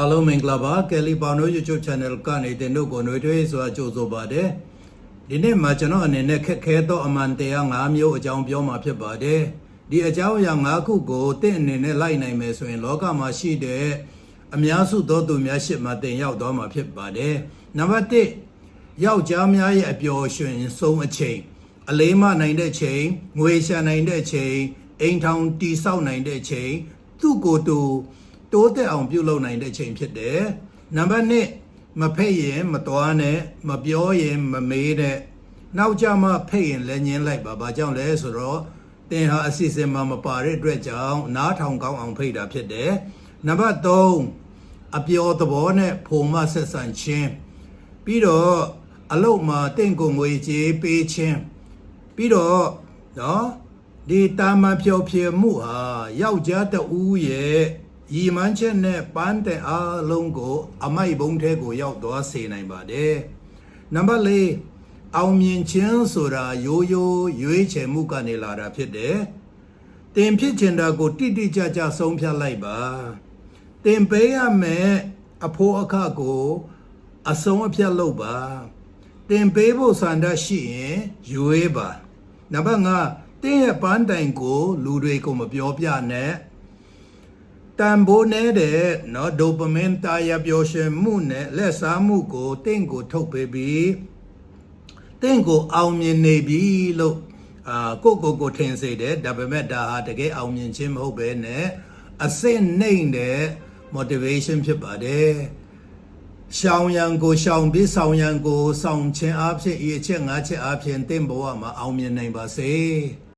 အားလုံးမင်္ဂလာပါကယ်လီပေါနို YouTube Channel ကနေတင်တို့ကိုຫນွေထွေးဆိုတာကြိုဆိုပါတယ်ဒီနေ့မှာကျွန်တော်အနေနဲ့ခက်ခဲသောအမှန်တရား၅မျိုးအကြောင်းပြောမှာဖြစ်ပါတယ်ဒီအကြောင်းအရာ၅ခုကိုတင့်အနေနဲ့လိုက်နိုင်မယ်ဆိုရင် လောကမှာရှိတဲ့အများစုသောသူများရှစ်မှာတင်ရောက်သွားမှာဖြစ်ပါတယ်နံပါတ်1ယောက်ျားများရဲ့အပျော်ရွှင်ဆုံးအချိန်အလေးမနိုင်တဲ့ချိန်ငွေရှာနိုင်တဲ့ချိန်အိမ်ထောင်တီဆောက်နိုင်တဲ့ချိန်သူ့ကိုယ်တူ တိုးတက်အောင်ပြုလုပ်နိုင်တဲ့ချိန်ဖြစ်တယ်နံပါတ်2မဖိတ်ရင်မတော်နဲ့မပြောရင်မမေးတဲ့နောက်ကြမှဖိတ်ရင်လည်းညင်းလိုက်ပါဘာကြောင့်လဲဆိုတော့တင်ဟာအစီအစဉ်မှာမပါတဲ့အတွက်ကြောင့်နားထောင်ကောင်းအောင်ဖိတ်တာဖြစ်တယ်နံပါတ်3အပျော်သဘောနဲ့ဖုံမဆက်ဆံခြင်းပြီးတော့အလုတ်မှာတင့်ကိုငွေကြေးပေးခြင်းပြီးတော့နော်ဒီတာမန်ဖြောဖြေမှုဟာယောက်ျားတဦးရဲ့ ရည်မှန်းချက်နဲ့ပန်းတဲ့အားလုံးကို အမိုက်ဘုံထဲကိုရောက်သွားစေနိုင်ပါတယ်နံပါတ်၄အောင်မြင်ခြင်းဆိုတာရိုးရိုးရွေးချယ်မှုကနေလာတာဖြစ်တယ်တင်ဖြစ်ချင်တာကို တိတိကျကျဆုံးဖြတ်လိုက်ပါတင်ပေးရမယ်အဖိုးအခကို အဆုံးအဖြတ်လုပ်ပါတင်ပေးဖို့စန္ဒရှိရင်ရွေးပါနံပါတ်5တင်းရဲ့ပန်းတိုင်ကို လူတွေကိုမပြောပြနဲ့ တန်ဖိုးနေတဲ့နော်ဒိုပမင်တာရပျော်ရွှင်မှုနဲ့လက်စားမှုကိုတင့်ကိုထုတ်ပေးပြီးတင့်ကိုအောင်မြင်နေပြီလို့အာကိုကိုကိုထင်စေတယ်ဒါပေမဲ့ဒါဟာတကယ်အောင်မြင်ခြင်းမဟုတ်ပဲနဲ့အစစ်နှိမ့်တဲ့ motivation ဖြစ်ပါတယ်ရှောင်ရန်ကိုရှောင်ပြီးဆောင်ရန်ကိုဆောင်ခြင်းအဖြစ်ဤအချက်၅ချက်အဖြစ်တင့်ဘဝမှာအောင်မြင်နိုင်ပါစေ